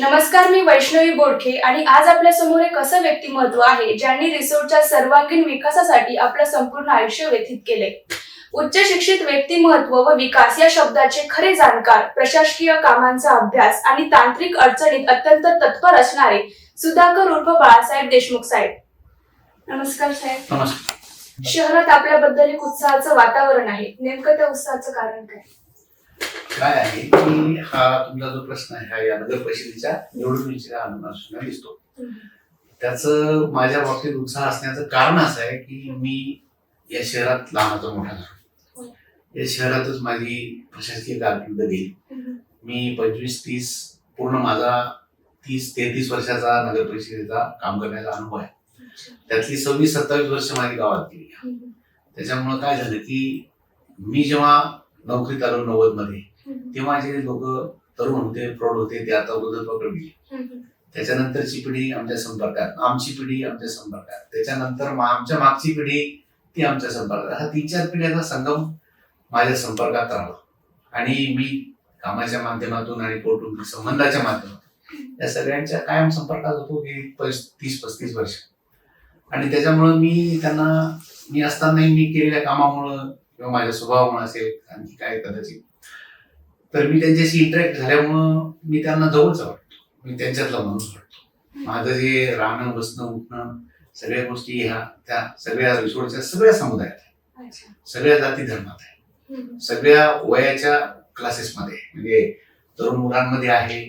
नमस्कार मी वैष्णवी बोडखे आणि आज आपल्यासमोर एक असं व्यक्तिमत्व आहे ज्यांनी रिसोर्टच्या सर्वांगीण विकासासाठी आपलं संपूर्ण आयुष्य व्यतीत केले उच्च शिक्षित व्यक्तिमत्व व विकास या शब्दाचे खरे जाणकार प्रशासकीय कामांचा अभ्यास आणि तांत्रिक अडचणीत अत्यंत तत्पर असणारे सुधाकर उर्फ बाळासाहेब देशमुख साहेब. नमस्कार साहेब. नमस्कार. शहरात आपल्याबद्दल एक उत्साहाचं वातावरण आहे. नेमकं त्या उत्साहाचं कारण काय? काय आहे? की हा तुमचा जो प्रश्न आहे हा या नगर परिषदेच्या निवडणुकीच्या अनुषंगाने दिसतो. त्याचं माझ्या बाबतीत उत्साह असण्याचं कारण असं आहे की मी या शहरात लहानाचा मोठा झालो या शहरातच माझी प्रशासकीय कारकिर्द गेली. मी पंचवीस तीस पूर्ण माझा तीस तेहतीस वर्षाचा नगर परिषदेचा काम करण्याचा अनुभव आहे. त्यातली सव्वीस सत्तावीस वर्ष माझी गावात गेली. त्याच्यामुळं काय झालं की मी जेव्हा नोकरीत आलो नव्वदमध्ये. तेव्हा जे लोक तरुण होते प्रौढ होते ते आता वृद्धत्वाकडे गेले. त्याच्यानंतरची पिढी आमच्या संपर्कात आमची पिढी आमच्या संपर्कात. त्याच्यानंतर आमच्या मागची पिढी ती आमच्या संपर्कात. हा तीन चार पिढ्याचा संगम माझ्या संपर्कात राहिला. आणि मी कामाच्या माध्यमातून आणि कौटुंबिक संबंधाच्या माध्यमातून या सगळ्यांच्या कायम संपर्कात होतो पस- तीस पस्तीस वर्ष. आणि त्याच्यामुळं मी त्यांना मी असतानाही मी केलेल्या कामामुळं किंवा माझ्या स्वभावामुळे असेल आणखी काय कदाचित. तर मी त्यांच्याशी इंटरॅक्ट झाल्यामुळं मी त्यांना जवळच वाटतो मी त्यांच्यातला माणूस वाटतो माझं जे राहणं बसणं उठणं सगळ्या गोष्टी ह्या त्या सगळ्या रिसोर्टच्या सगळ्या समुदायात आहे सगळ्या जाती धर्मात आहे सगळ्या वयाच्या क्लासेसमध्ये म्हणजे तरुण मुलांमध्ये आहे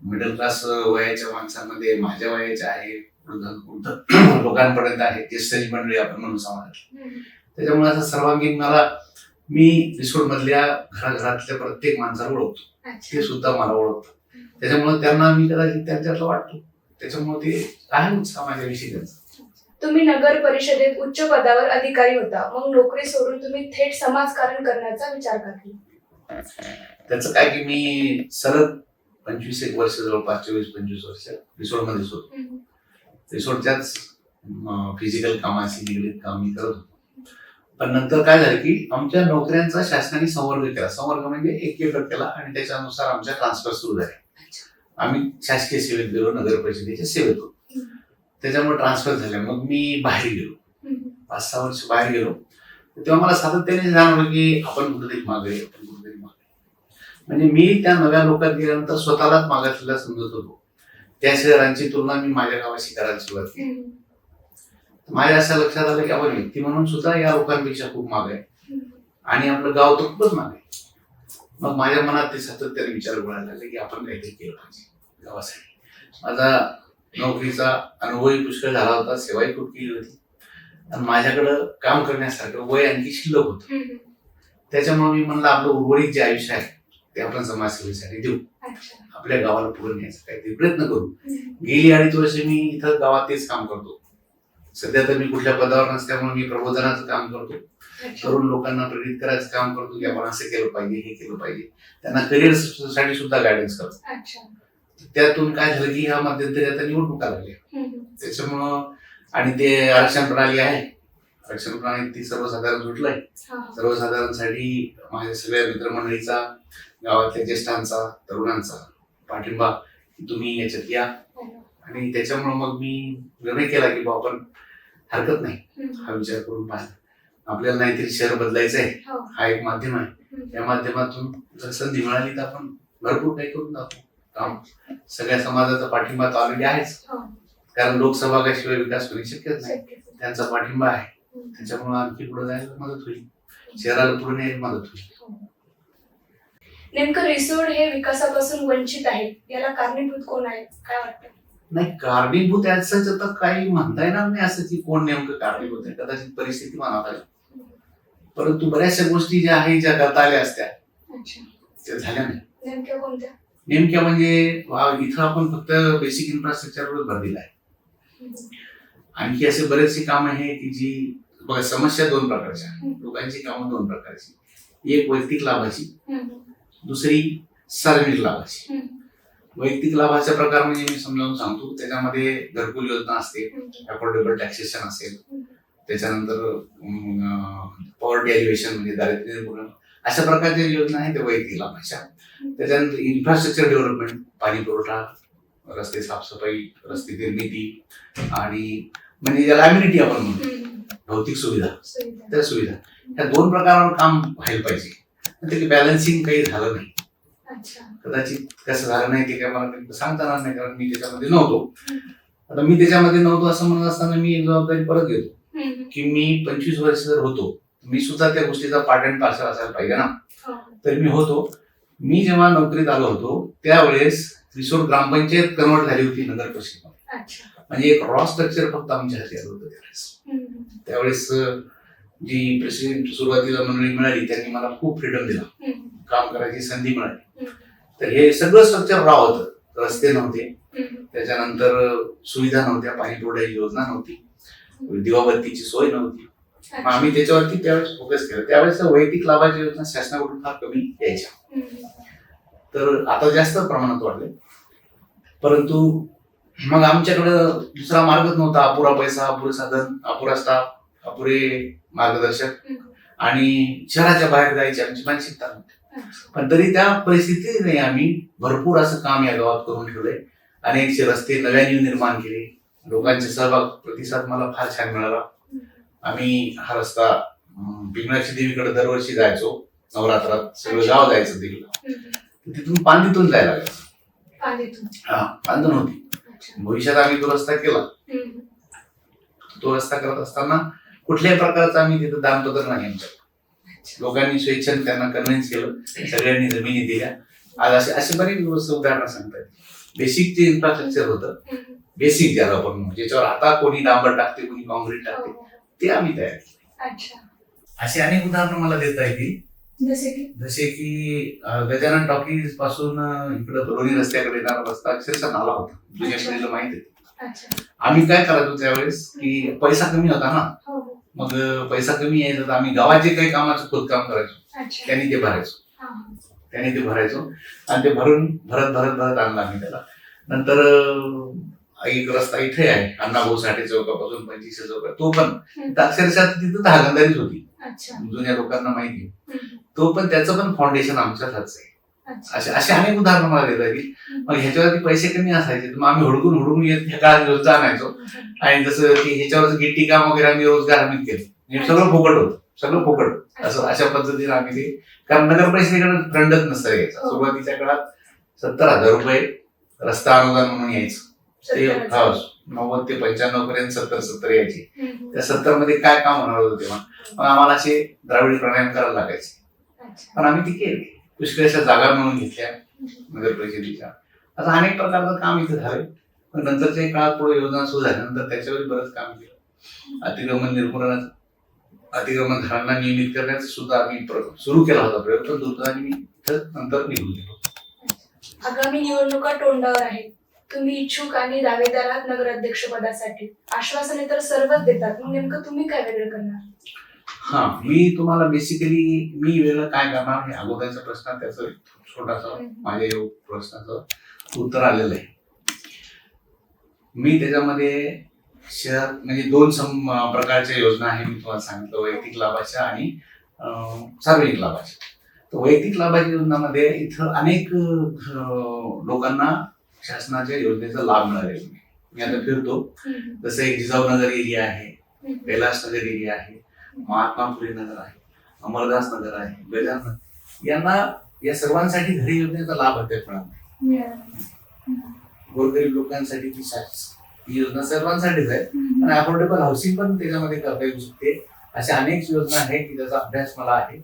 मिडल क्लास वयाच्या माणसांमध्ये माझ्या वयाच्या आहे लोकांपर्यंत आहे ज्येष्ठ मंडळी आपण म्हणून समाजात. त्याच्यामुळे असं सर्वांगीण मला मी रिसोर्ट मधल्या घराघरातल्या प्रत्येक माणसाला ओळखतो. ते सुद्धा मला ओळखतात. त्याच्यामुळे त्यांना मी कदाचित त्यांच्यातलं वाटतो. त्याच्यामुळे ते आहे उत्साह माझ्याविषयी त्यांचा. तुम्ही नगर परिषदेत उच्च पदावर अधिकारी होता. मग नोकरी सोडून तुम्ही थेट समाजकारण करण्याचा विचार का केला त्याचं काय की मी सलग पंचवीस एक वर्ष जवळपास चोवीस पंचवीस वर्ष रिसोर्ट मध्येच होतो. रिसोर्टच्याच फिजिकल कामाशी निगडीत काम मी करत होतो. पण नंतर काय झालं की आमच्या नोकऱ्यांचा शासनाने संवर्ग केला. संवर्ग म्हणजे एक एक केला आणि त्याच्यानुसार आमच्या ट्रान्सफर सुरू झाले. आम्ही शासकीय सेवेत गेलो नगर परिषदेच्या सेवेत होतो. त्याच्यामुळे ट्रान्सफर झाले. मग मी बाहेर गेलो. पाच सहा वर्ष बाहेर गेलो. तेव्हा मला सातत्याने जाणवलं की आपण कुठेतरी मागे आपण कुठेतरी मागे म्हणजे मी त्या नव्या लोकात गेल्यानंतर स्वतःलाच मागासलेला समजत होतो. त्या शहरांची तुलना मी माझ्या गावाशी करायला सुरुवात केली. माझ्या असं लक्षात आलं की आपण व्यक्ती म्हणून सुद्धा या लोकांपेक्षा खूप माग आहे. आणि आपलं गाव तर खूपच माग आहे. मग माझ्या मनात ते सातत्याने विचार गोळायला लागले की आपण काहीतरी केलं पाहिजे गावासाठी. माझा नोकरीचा अनुभवही पुष्कळ झाला होता सेवाही खूप केली होती. आणि माझ्याकडं काम करण्यासारखं वय आणखी शिल्लक होतं. त्याच्यामुळे मी म्हणलं आपलं उर्वरित जे आयुष्य आहे ते आपण समाजसेवेसाठी देऊ. आपल्या गावाला पुढे न्यायचा काहीतरी प्रयत्न करू. गेली अडीच वर्ष मी इथं गावात तेच काम करतो. सध्या तर मी कुठल्या पदावर नसल्यामुळे मी प्रबोधनाचं काम करतो. तरुण लोकांना प्रेरित करायचं काम करतो की आपण असं केलं पाहिजे हे केलं पाहिजे. त्यांना करिअरसाठी सुद्धा गायडन्स करतो. त्यातून काय झालं की ह्या मध्यंतरी आता निवडणुका लागल्या त्याच्यामुळं आणि ते आरक्षण प्रणाली आहे. आरक्षण प्रणाली ती सर्वसाधारण सुटलंय. सर्वसाधारणसाठी माझ्या सगळ्या मित्रमंडळीचा गावातल्या ज्येष्ठांचा तरुणांचा पाठिंबा तुम्ही याच्यात या आणि त्याच्यामुळे मग मी निर्णय केला की बाबा आपण हरकत नाही. हा विचार करून पाहिजे आपल्याला नाहीतरी शहर बदलायचं आहे. हा. एक माध्यम आहे. या माध्यमातून जर संधी मिळाली तर आपण भरपूर काही करून दाखवू काम. सगळ्या समाजाचा पाठिंबा तर ऑलरेडी आहेच. कारण लोकसभागाशिवाय विकास होणे शक्यच नाही. त्यांचा पाठिंबा आहे. त्याच्यामुळे आणखी पुढे जायला मदत होईल. शहराला पुढे न्यायला मदत होईल. नेमकं रिसोड हे विकासापासून वंचित आहे. याला कारणीभूत कोण आहे? काय वाटतं? नाही कारणीभूत याचंच आता काही म्हणता येणार नाही असं की कोण नेमकं कारणीभूत आहे. कदाचित परिस्थिती मनात आली. परंतु बऱ्याचशा गोष्टी ज्या आहेत ज्या करता आल्या असत्या अच्छा. त्या झाल्या नाही. नेमक्या म्हणजे वा- इथं आपण फक्त बेसिक इन्फ्रास्ट्रक्चरवर भर दिला आहे आणखी असे बरेचसे काम आहे की जी बघा समस्या दोन प्रकारच्या. लोकांची कामं दोन प्रकारची एक वैयक्तिक लाभाची दुसरी सार्वजनिक लाभाची. वैयक्तिक लाभाचा प्रकार म्हणजे मी समजावून सांगतो. त्याच्यामध्ये घरकुल योजना असते अफोर्डेबल टॅक्सेशन असेल त्याच्यानंतर पॉवर्टी एलिव्हेशन म्हणजे दारिद्र्य निर्मूलन अशा प्रकारच्या योजना आहेत त्या वैयक्तिक लाभाच्या त्याच्यानंतर इन्फ्रास्ट्रक्चर डेव्हलपमेंट पाणी पुरवठा रस्ते साफसफाई रस्ते निर्मिती आणि म्हणजे ज्याला अम्युनिटी आपण म्हणतो. भौतिक सुविधा. त्या सुविधा. ह्या दोन प्रकारावर काम व्हायला पाहिजे. पण ते बॅलन्सिंग काही झालं नाही. कदाचित कसं झालं नाही ते काय मला सांगता येणार नाही कारण मी त्याच्यामध्ये नव्हतो आता मी त्याच्यामध्ये नव्हतो असं म्हणत असताना मी एक जबाबदारी परत घेतो. की मी पंचवीस वर्ष जर होतो मी सुद्धा त्या गोष्टीचा पार्ट अँड पार्सल असायला पाहिजे ना हो. तर मी होतो मी जेव्हा नोकरीत आलो होतो त्यावेळेस रिसोड ग्रामपंचायत कन्वर्ट झाली होती नगर परिषद म्हणजे एक रॉ स्ट्रक्चर फक्त आमच्या हाती आलं होतं त्यावेळेस. त्यावेळेस जी प्रेसिडेंट सुरुवातीला मंडळी मिळाली त्यांनी मला खूप फ्रीडम दिला. काम करायची संधी मिळाली. तर हे सगळं स्ट्रक्चर रॉ होतं रस्ते नव्हते. त्याच्यानंतर सुविधा नव्हत्या पाणी पुरवठ्याची योजना नव्हती दिवाबत्तीची सोय नव्हती मग आम्ही त्याच्यावरती त्यावेळेस फोकस केला त्यावेळेस वैयक्तिक लाभाच्या योजना शासनाकडून फार कमी यायच्या. तर आता जास्त प्रमाणात वाढले परंतु मग आमच्याकडं दुसरा मार्गच नव्हता अपुरा पैसा अपुरे साधन अपुरा स्टाफ अपुरे मार्गदर्शक. आणि शहराच्या बाहेर जायची आमची मानसिकता नव्हती. पण तरी त्या परिस्थितीने आम्ही भरपूर असं काम या गावात करून ठेवलंय अनेकशे रस्ते नव्याने निर्माण केले लोकांचे सहभाग प्रतिसाद मला फार छान मिळाला आम्ही हा रस्ता पिंगळाची देवीकडे दरवर्षी जायचो नवरात्रात सगळं गाव जायचं हम्म. तिथून पांदीतून जायला लागायचं. हा पांदण होती. भविष्यात आम्ही तो रस्ता केला. तो रस्ता करत असताना कुठल्याही प्रकारचा आम्ही तिथं दानपत्र नाही आमच्या. लोकांनी स्वेच्छेने त्यांना कन्व्हिन्स केलं. सगळ्यांनी जमिनी दिल्या. आज असे असे बरेच उदाहरणं सांगतात. बेसिक जे इन्फ्रास्ट्रक्चर होतं. बेसिक ज्याला आपण ज्याच्यावर आता कोणी डांबर टाकते कोणी कॉन्क्रीट टाकते हो. ते आम्ही तयार केले. अशी अनेक उदाहरणं मला देता येतील. जसे की? गजानन टॉकीजपासून इकडं बरोली रस्त्याकडे येणारा रस्ता अक्षरशः नाला होता. पिढीला माहिती आहे. आम्ही काय करायचो त्यावेळेस की पैसा कमी होता ना. हो हो. मग पैसा कमी यायचा तर आम्ही गावाचे काही कामाचं खोदकाम करायचो त्यांनी ते भरायचो. त्याने ते भरायचो आणि ते भरून भरत भरत भरत आणलं आम्ही त्याला. नंतर एक रस्ता इथे आहे अण्णाभाऊ साठे चौकापासून पंचवीस चौका तो पण अक्षरशः तिथं धागंदारीच होती. जुन्या लोकांना माहिती. तो पण त्याचं पण फाउंडेशन आमच्याच हातचं आहे. असे असे अनेक उदाहरणं मला देता येतील मग ह्याच्यावरती पैसे कमी असायचे तर मग आम्ही हुडकून हुडकून येत ह्या काळात आणायचो आणि जसं की ह्याच्यावर गिट्टी काम वगैरे आम्ही रोजगार हमीत केलं. सगळं फुकट होतं. सगळं फुकट. असं अशा पद्धतीने आम्ही ते कारण नगर परिषदेकडे फंडच नसतं यायचा हो. सुरुवातीच्या काळात सत्तर हजार रुपये रस्ता अनुदान म्हणून यायचं. ते हा. नव्वद ते पंच्याण्णव पर्यंत सत्तर सत्तर यायची. त्या सत्तरमध्ये काय काम होणार होतं तेव्हा? मग आम्हाला असे द्राविड प्राणायाम करायला लागायचे. पण आम्ही ते केले. पुष्कळशा जागा म्हणून घेतल्या नगर परिषदेच्या. असं अनेक प्रकारचं काम इथे झालंय पण नंतरच्या काळात पुढे योजना सुरू झाल्यानंतर त्याच्यावर बरंच काम केलं. अतिक्रमण निर्मूलनाचं अतिक्रमण झाडांना नियमित करण्याचा सुद्धा आम्ही सुरू केला होता प्रयोग. पण दुर्दैवाने मी इथं नंतर निघून गेलो. आगामी निवडणुका तोंडावर आहेत. तुम्ही इच्छुक आणि दावेदार आहात नगराध्यक्ष पदासाठी. आश्वासने तर सर्वच देतात. मग नेमकं तुम्ही काय वेगळं करणार? हा मी तुम्हाला बेसिकली मी वेगळं काय करणार हे अगोदरच्या प्रश्नात त्याचं छोटासा. माझ्या या प्रश्नाचं उत्तर आलेलं आहे मी त्याच्यामध्ये शहर म्हणजे दोन सम प्रकारच्या योजना आहे मी तुम्हाला सांगितलं वैयक्तिक लाभाच्या आणि सार्वजनिक लाभाच्या तर वैयक्तिक लाभाच्या योजनामध्ये इथं अनेक लोकांना शासनाच्या योजनेचा लाभ मिळालेला. मी आता फिरतो. जसं एक जिजाऊनगर एरिया आहे हम्म. कैलास नगर एरिया आहे महात्मा फुले नगर आहे अमरदास नगर आहे गजानन यांना या सर्वांसाठी घरी योजनेचा लाभ अद्याप मिळाला. गोरगरीब लोकांसाठी ती ही योजना सर्वांसाठीच आहे. आणि अफोर्डेबल हाऊसिंग पण त्याच्यामध्ये करता येऊ शकते अशा अनेक योजना आहेत की त्याचा अभ्यास मला आहे.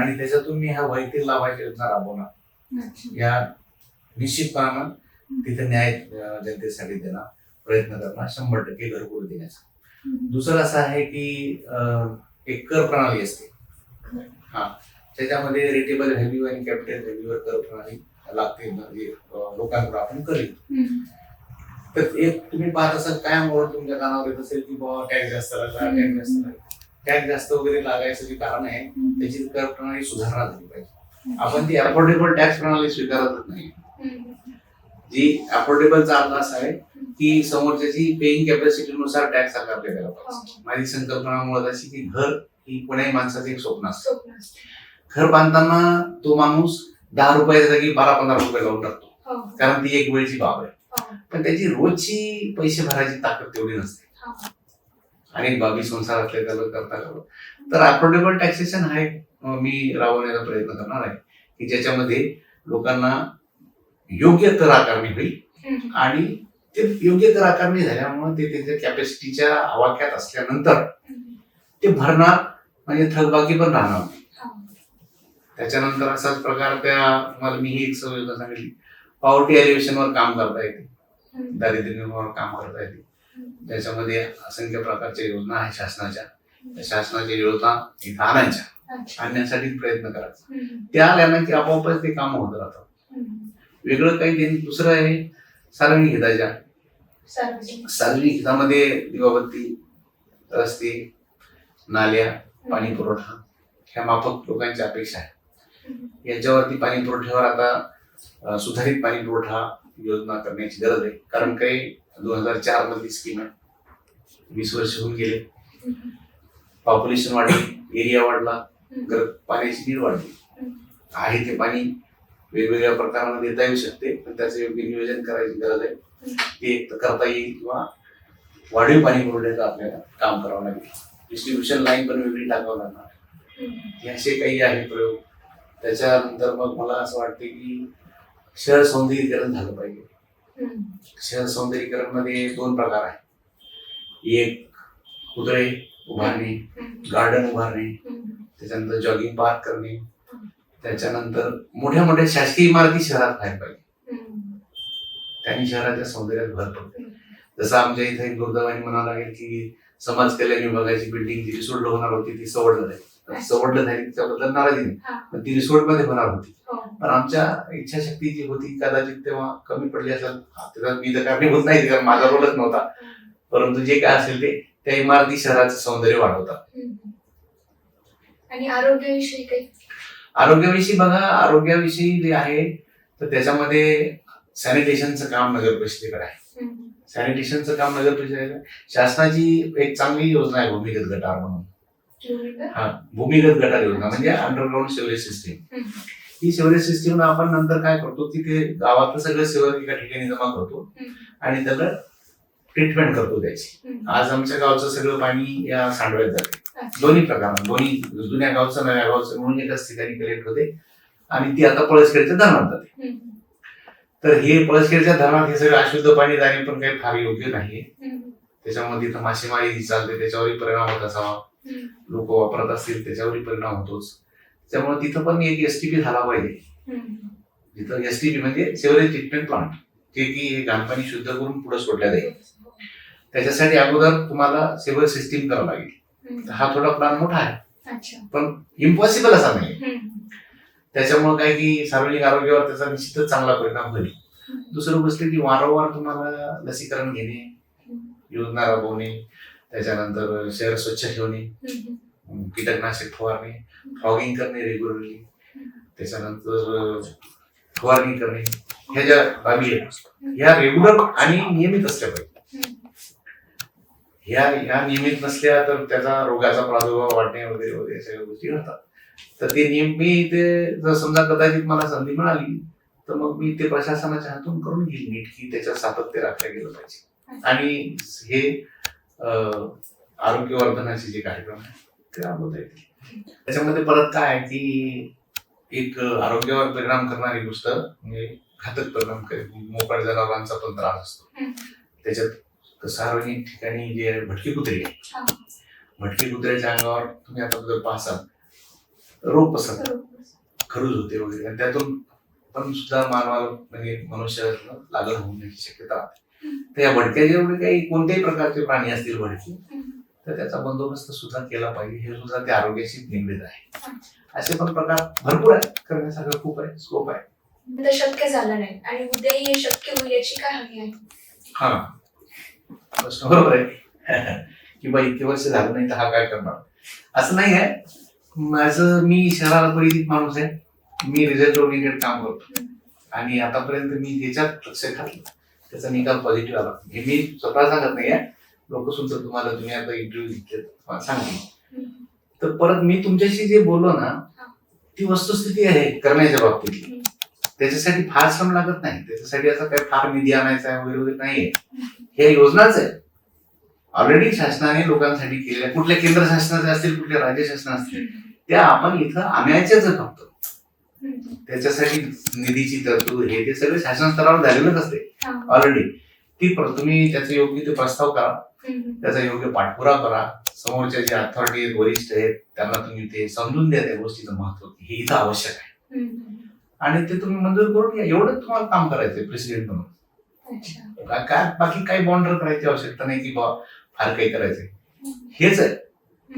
आणि त्याच्यातून मी ह्या वैयक्तिक लाभाची योजना राबवणार. या निश्चितपणानं तिथे न्याय जनतेसाठी देणार प्रयत्न करणार शंभर टक्के घरकुल देण्याचा. दुसरं असं आहे की एक कर प्रणाली असते. हा. त्याच्यामध्ये रेटेबल व्हॅल्यू आणि कॅपिटल व्हॅल्यूवर कर प्रणाली लागते. म्हणजे लोकांकडून आपण करेल. तर एक तुम्ही पाहत असाल काय मोड तुमच्या कानावर येत असेल की बाबा टॅक्स जास्त लागला टॅक्स जास्त लागला. टॅक्स जास्त वगैरे लागायचं जे कारण आहे त्याची कर प्रणाली सुधारणा झाली पाहिजे. आपण ती अफोर्डेबल टॅक्स प्रणाली स्वीकारतच नाही. जी अफोर्डेबलचा अर्थ असा आहे की समोरच्याची पेईंग कॅपॅसिटीनुसार टॅक्स आकारले गेला पाहिजे माझी संकल्पना मुळात अशी की घर ही कोण्याही माणसाचं एक स्वप्न असतं. घर बांधताना तो माणूस दहा रुपयाच्या जागी बारा पंधरा रुपये लावून टाकतो हो. कारण ती एक वेळची बाब आहे हो. पण त्याची रोजची पैसे भरायची ताकद तेवढी नसते हा. अनेक बाबी संसारातले त्याला करता करता तर अफोर्डेबल टॅक्सेशन हा एक मी राबवण्याचा प्रयत्न करणार आहे की ज्याच्यामध्ये लोकांना योग्य कर आकारणी होईल. आणि ते योग्य कर आकारणी झाल्यामुळे ते त्याच्या कॅपॅसिटीच्या आवाक्यात असल्यानंतर. ते भरणार म्हणजे थकबाकी पण राहणार. त्याच्यानंतर असाच प्रकार त्या तुम्हाला मी ही एक संयोजना सांगितली पॉवर्टी एलिव्हेशनवर काम करता येते. दारिद्र्य निर्मूलनावर काम करता येते. त्याच्यामध्ये असंख्य प्रकारच्या योजना आहेत शासनाच्या त्या शासनाच्या योजना इथं आणायच्या. आणण्यासाठी प्रयत्न करायचा. त्या आल्यानं की आपोआपच ते काम होत राहतं हम्म. वेगळं काही दुसरं आहे सार्वजनिक हिताच्या सार्वजनिक. हितामध्ये दिवाबत्ती रस्ते नाल्या पाणी पुरवठा ह्या माफक लोकांच्या अपेक्षा आहे. यांच्यावरती याच्यावरती पाणी पुरवठ्यावर आता सुधारित पाणी पुरवठा योजना करण्याची गरज आहे. कारण काही दोन हजार चार मधली स्कीम आहे. वीस वर्ष होऊन गेले. पॉप्युलेशन वाढली एरिया वाढला पाण्याची नीड वाढली. आहे ते पाणी वेगवेगळ्या प्रकारामध्ये देता येऊ शकते पण त्याचं योग्य नियोजन करायची गरज आहे. ते एक तर करता येईल किंवा वाढीव पाणी पुरवठ्याचं आपल्याला काम करावं लागेल. डिस्ट्रीब्युशन लाईन पण वेगळी टाकावं लागणार. हे असे काही आहेत प्रयोग. त्याच्यानंतर मग मला असं वाटते की शहर सौंदर्यीकरण झालं पाहिजे. शहर सौंदर्यीकरणमध्ये दोन प्रकार आहे एक कुदळे उभारणे गार्डन उभारणे त्याच्यानंतर जॉगिंग पार्क करणे त्याच्यानंतर मोठ्या मोठ्या शासकीय इमारती शहरात व्हायला पाहिजे त्यांनी शहराच्या सौंदर्यात भर पडते. जसं आमच्या इथे एक दुर्दैवाने म्हणावं लागेल की समाज कल्याण विभागाची बिल्डिंग जी रिसोडला होणार होती ती सवडलं नाही. सवडलं झाली त्याबद्दल नाराजी नाही. पण ती रिसोर्टमध्ये होणार होती. हो. पण आमच्या इच्छाशक्ती जी होती कदाचित तेव्हा कमी पडली असेल त्याचा मी तर कारणीभूत नाही कारण माझा रोलच नव्हता. परंतु जे काय असेल ते त्या इमारती शहराचं सौंदर्य वाढवतात. आणि आरोग्याविषयी काही? आरोग्याविषयी बघा आरोग्याविषयी जे आहे तर त्याच्यामध्ये सॅनिटेशनचं काम नगर परिषदेकडे आहे. सॅनिटेशनचं काम नगर परिषदेकडे शासनाची एक चांगली योजना आहे भूमिगत गटार म्हणून हा भूमिगत गटार योजना म्हणजे अंडरग्राऊंड सिवरेज सिस्टीम. ही सिवरेज सिस्टीम आपण नंतर काय करतो की ते गावातलं सगळं सिवर एका ठिकाणी जमा करतो. आणि त्याला ट्रीटमेंट करतो त्याची. आज आमच्या गावचं सगळं पाणी या सांडव्यात जाते. दोन्ही प्रकारात दोन्ही जुन्या गावचं नव्या गावचं मिळून एकाच ठिकाणी कलेक्ट होते आणि ती आता पळसखेडच्या धरणात जाते. तर हे पळसखेडच्या धरणात हे सगळं अशुद्ध पाणी जाणे पण काही फार योग्य नाहीये हम्म. त्याच्यामध्ये इथं मासेमारी चालते त्याच्यावरही परिणाम होत असावा. लोक वापरत असतील त्याच्यावरही परिणाम होतोच त्यामुळे तिथं पण एक एसटीपी झाला पाहिजे. जिथं एसटीपी म्हणजे सिवरेज ट्रीटमेंट प्लांट जे की हे घाणपाणी शुद्ध करून पुढे सोडल्या जाईल त्याच्यासाठी अगोदर तुम्हाला सिवर सिस्टीम करावं लागेल. हा थोडा प्लॅन मोठा आहे पण इम्पॉसिबल असा नाही. त्याच्यामुळे काय की सार्वजनिक आरोग्यावर त्याचा निश्चितच चांगला परिणाम होईल. दुसरं गोष्ट की वारंवार तुम्हाला लसीकरण घेणे योजना राबवणे त्याच्यानंतर शहर स्वच्छ ठेवणे कीटकनाशक फवारणे फॉगिंग करणे रेग्युलरली त्याच्यानंतर फवारणी करणे ह्या ज्या बाबी आहेत ह्या रेग्युलर आणि नियमित असल्या पाहिजे. ह्या ह्या नियमित नसल्या तर त्याचा रोगाचा प्रादुर्भाव वाढणे वगैरे वगैरे सगळ्या गोष्टी घडतात. तर ते नियम मी ते जर समजा कदाचित मला संधी मिळाली तर मग मी ते प्रशासनाच्या हातून करून घेईल नीट की त्याच्यात सातत्य राखलं गेलं पाहिजे आणि हे आरोग्यवर्धनाचे जे कार्यक्रम आहेत ते राबवता येतील त्याच्यामध्ये परत काय आहे की एक आरोग्यावर परिणाम करणारी गोष्ट म्हणजे घातक परिणाम मोकळ जनावरांचा पण त्रास असतो. त्याच्यात सार्वजनिक ठिकाणी जे भटकी कुत्री आहे. भटकी कुत्र्याच्या अंगावर तुम्ही आता जर पाहसाल बरोबर. खरूज होते वगैरे. आणि त्यातून पण सुद्धा मानवाला म्हणजे मनुष्य लागण होण्याची शक्यता तर या भटक्या जेवढे काही कोणत्याही प्रकारचे प्राणी असतील भडकी. तर त्याचा बंदोबस्त सुद्धा केला पाहिजे. हे सुद्धा त्या आरोग्याशी निगडीत आहे. असे पण प्रकार भरपूर आहेत. करण्यासारखं खूप आहे. स्कोप आहे. शक्य झालं नाही. आणि उद्याही हे शक्य होईल याची काय हमी आहे? हा. प्रश्न बरोबर आहे. की बा इतके वर्ष झालं नाही तर हा काय करणार? असं नाही आहे. माझं मी शहराला परिचित माणूस आहे. मी रिझल्ट ओरिएंटेड काम करतो. आणि आतापर्यंत मी ज्याच्यात लक्ष घातलं त्याचा निकाल पॉझिटिव्ह आला. हे मी स्वतः सांगत नाही आहे. लोक सुद्धा तुम्हाला तुम्ही आता इंटरव्ह्यू घेतले सांगते तर परत मी तुमच्याशी जे बोललो ना ती वस्तुस्थिती आहे करण्याच्या बाबतीत. त्याच्यासाठी फार श्रम लागत नाही. त्याच्यासाठी असं काही फार निधी आणायचा आहे वगैरे वगैरे नाहीये. हे योजनाच आहे. ऑलरेडी शासनाने लोकांसाठी केलेल्या कुठल्या केंद्र शासनाचे असतील कुठल्या राज्य शासन असतील त्या आपण इथं आणायच्याच आहे फक्त त्याच्यासाठी निधीची तरतूद हे ते सगळे शासन स्तरावर झालेलंच असते. ऑलरेडी ती तुम्ही त्याचे योग्य ते प्रस्ताव करा. त्याचा योग्य पाठपुरावा करा. समोरच्या जे अथॉरिटी आहेत वरिष्ठ आहेत त्यांना तुम्ही ते समजून द्या त्या गोष्टीचं महत्त्व हे इथं आवश्यक आहे. आणि ते तुम्ही मंजूर करून घ्या. एवढंच तुम्हाला काम करायचंय प्रेसिडेंट म्हणून. काय बाकी काही बॉन्डर करायची आवश्यकता नाही की बा फार काही करायचंय. हेच आहे.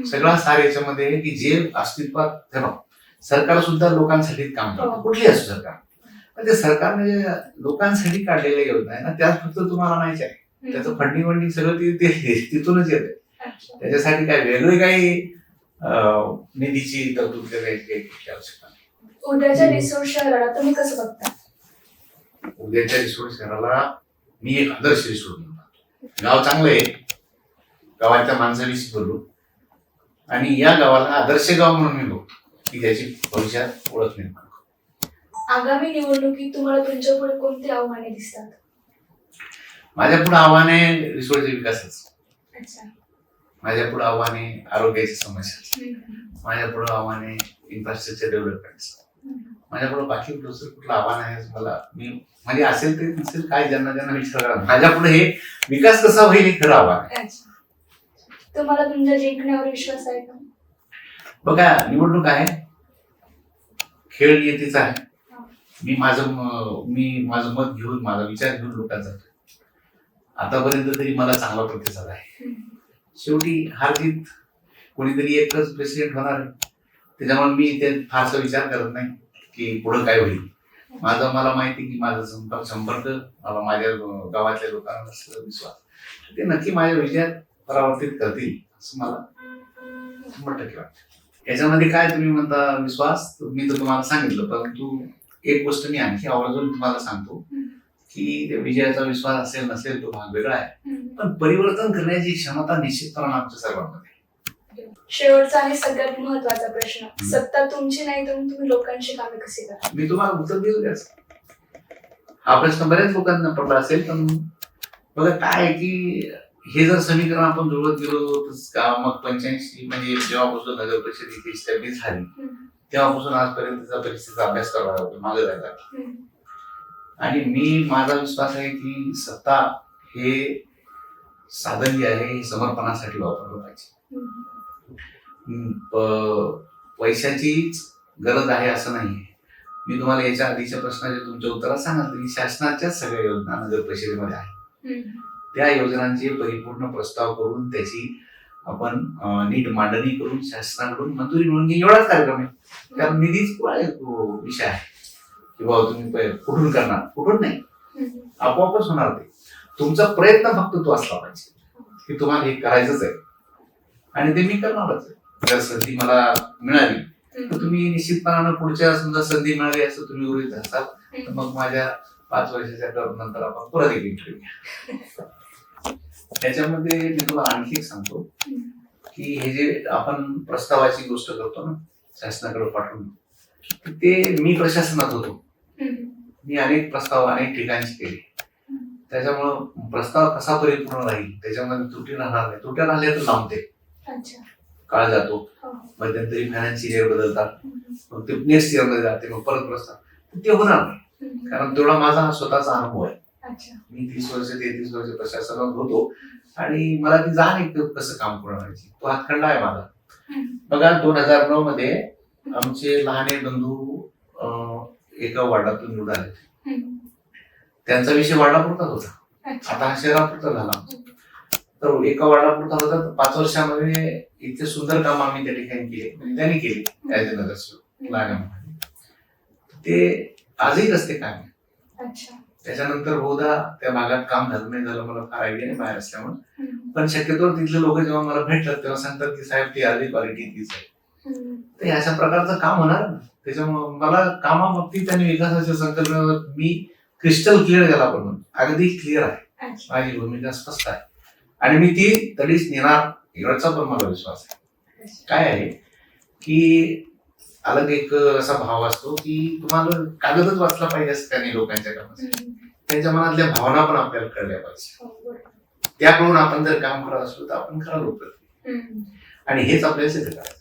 सगळा सार याच्यामध्ये आहे की जे अस्तित्वात बघ, सरकार सुद्धा लोकांसाठी काम करतं. हो. कुठली असो सरकार? पण ते सरकारने जे लोकांसाठी काढलेल्या योजना आहे ना त्यात फक्त तुम्हाला आणायच्या आहे. त्याचं फंडिंग वंडिंग सगळं तिथूनच येते. त्याच्यासाठी काय वेगळे काही निधीची तरतूद करायची आवश्यकता नाही. उद्याच्या रिसोर्स शहराला तुम्ही कसं बघता? उद्याच्या रिसोर्स शहराला मी एक आदर्श रिसोर्स म्हणतो गाव चांगलं आहे. गावाच्या माणसाविषयी बोलू. आणि या गावाला आदर्श गाव म्हणून मी बघतो की ज्याची भविष्यात ओळख निर्माण. आगामी निवडणुकीत तुम्हाला तुमच्यापुढे कोणती आव्हाने दिसतात? माझ्या पुढे आव्हान आहे रिसोर्सच्या विकासाचं. अच्छा. माझ्या पुढे आव्हान आहे आरोग्याची समस्या. माझ्या पुढे आव्हान इन्फ्रास्ट्रक्चर डेव्हलपमेंटचं माझ्या पुढे बाकी दुसरं कुठलं आव्हान आहे मला मी म्हणजे असेल ते नसेल काय ज्यांना ज्यांना विचार करा माझ्या पुढे हे विकास कसा होईल हे खरं आव्हान आहे. तुम्हाला तुमच्या जिंकण्यावर विश्वास आहे का? बघा निवडणूक आहे. खेळ येतेचा आहे. मी माझं म- माझं मत घेऊन माझा विचार घेऊन लोकांचा आतापर्यंत तरी मला चांगला प्रतिसाद आहे. शेवटी हार जीत कोणीतरी एकच प्रेसिडेंट होणार त्याच्यामुळे मी ते फारसा विचार करत नाही की पुढं काय होईल. माझं मला माहिती की माझा संपर्क संपर्क मला माझ्या गावातल्या लोकांना विश्वास. ते नक्की माझ्या विजयात परावर्तित करतील असं मला शंभर टक्के वाटतं. याच्यामध्ये काय तुम्ही म्हणता विश्वास? मी तर तुम्हाला सांगितलं परंतु एक गोष्ट मी आणखी आवर्जून तुम्हाला सांगतो की विजयाचा विश्वास असेल नसेल तो भाग वेगळा आहे. पण परिवर्तन करण्याची क्षमता निश्चितपणे आमच्या सर्वांमध्ये. शेवटचा आणि सगळ्यात महत्त्वाचा प्रश्न सत्ता तुमची नाही तर तुम्ही लोकांची कामे कशी करा मी तुम्हाला उत्तर दिलं त्याचं हा प्रश्न बऱ्याच लोकांना पडला असेल पण बघा काय आहे की हे जर समीकरण आपण जुळवत गेलो तर का मग पंच्याऐंशी म्हणजे जेव्हापासून नगर परिषद इथे इस्टॅब्लिश झाली तेव्हापासून आजपर्यंतचा परिस्थितीचा अभ्यास करावा लागतो मागे जायला आणि मी माझा विश्वास आहे की सत्ता हे साधन जे आहे हे समर्पणासाठी वापरलं पाहिजे. पैशाचीच गरज आहे असं नाहीये मी तुम्हाला याच्या आधीच्या प्रश्नाचे तुमच्या उत्तरात सांगितलं की शासनाच्याच सगळ्या योजना नगर परिषदेमध्ये आहेत. त्या योजनांचे परिपूर्ण प्रस्ताव करून त्याची आपण नीट मांडणी करून शासनाकडून मंजुरी मिळून घेऊन एवढाच कार्यक्रम आहे. कारण निधीच विषय आहे? की बाबा तुम्ही कुठून करणार? कुठून नाही. आपोआपच होणार ते. तुमचा प्रयत्न फक्त तो असला पाहिजे. की तुम्हाला हे करायचंच आहे. आणि ते मी करणारच आहे. जर संधी मला मिळाली तर तुम्ही निश्चितपणानं पुढच्या समजा संधी मिळाली असं तुम्ही उरित असाल तर मग माझ्या पाच वर्षाच्या टर्म नंतर आपण परत एक इंटरव्ह्यू त्याच्यामध्ये मी तुम्हाला आणखी एक सांगतो की हे जे आपण प्रस्तावाची गोष्ट करतो ना शासनाकडे पाठवून ते मी प्रशासनात होतो. मी अनेक प्रस्ताव अनेक ठिकाणचे केले. त्याच्यामुळं प्रस्ताव कसा परिपूर्ण राहील त्याच्यामध्ये त्रुटी राहणार नाही. त्रुट्या राहिल्या तर लांबते काळ जातो. हो. मध्यंतरी फायनान्शियल इयर बदलतात. मग ते नेक्स्ट इयरमध्ये जाते मग परत प्रस्ताव. ते होणार नाही. कारण तेवढा माझा हा स्वतःचा अनुभव आहे. अच्छा. मी तीस वर्ष तेहतीस वर्ष प्रशासनात होतो आणि मला ती जाण आहे कसं काम करण्याची. तो हातखंडा आहे माझा. बघा दोन हजार नऊ मध्ये आमचे लहाने बंधू एका वार्डातून निवडून आले. त्यांचा विषय वार्डापुरताच होता. आता हा शहरापुरता झाला. तर एका वार्डापुरता होता. तर पाच वर्षामध्ये इतके सुंदर काम आम्ही त्या ठिकाणी केले. म्हणजे त्यांनी केले. लहान्यामध्ये ते आजही रस्ते अच्छा. त्याच्यानंतर बहुधा त्या भागात काम झालं नाही झालं मला फार आयडिया नाही बाहेर असल्यामुळे. पण शक्यतो तिथले लोक जेव्हा मला भेटतात तेव्हा सांगतात की साहेब ती आधी क्वालिटी तीच आहे. तर अशा प्रकारचं काम होणार. ना त्याच्यामुळे मला कामाबाबतीत आणि विकासाच्या संकल्पनेवर मी क्रिस्टल क्लिअर झाला आपण म्हणू. अगदी क्लिअर आहे. माझी भूमिका स्पष्ट आहे. आणि मी ती तडीच नेणार एवढाचा पण मला विश्वास आहे. काय आहे की अलग एक असा भाव असतो की तुम्हाला कागदच वाचला पाहिजे असं काही नाही लोकांच्या कामासाठी त्यांच्या मनातल्या भावना पण आपल्याला कळल्या पाहिजे. हो. त्याकडून आपण जर काम करत असलो तर आपण खरा लोक. आणि हेच आपल्याला सिद्ध करायचं.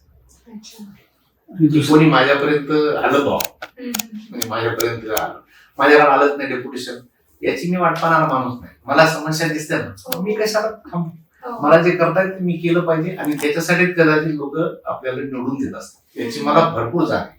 कोणी माझ्यापर्यंत आलं भाव. म्हणजे माझ्यापर्यंत आलं. माझ्याकडे आलंच नाही डेप्युटेशन याची मी वाट पाहणारा माणूस नाही. मला समस्या दिसते ना. मी कशाला थांबू? हो. मला जे करतायत ते मी केलं पाहिजे आणि त्याच्यासाठी कदाचित लोक आपल्याला निवडून देत असतात. याची मला भरपूर जाण आहे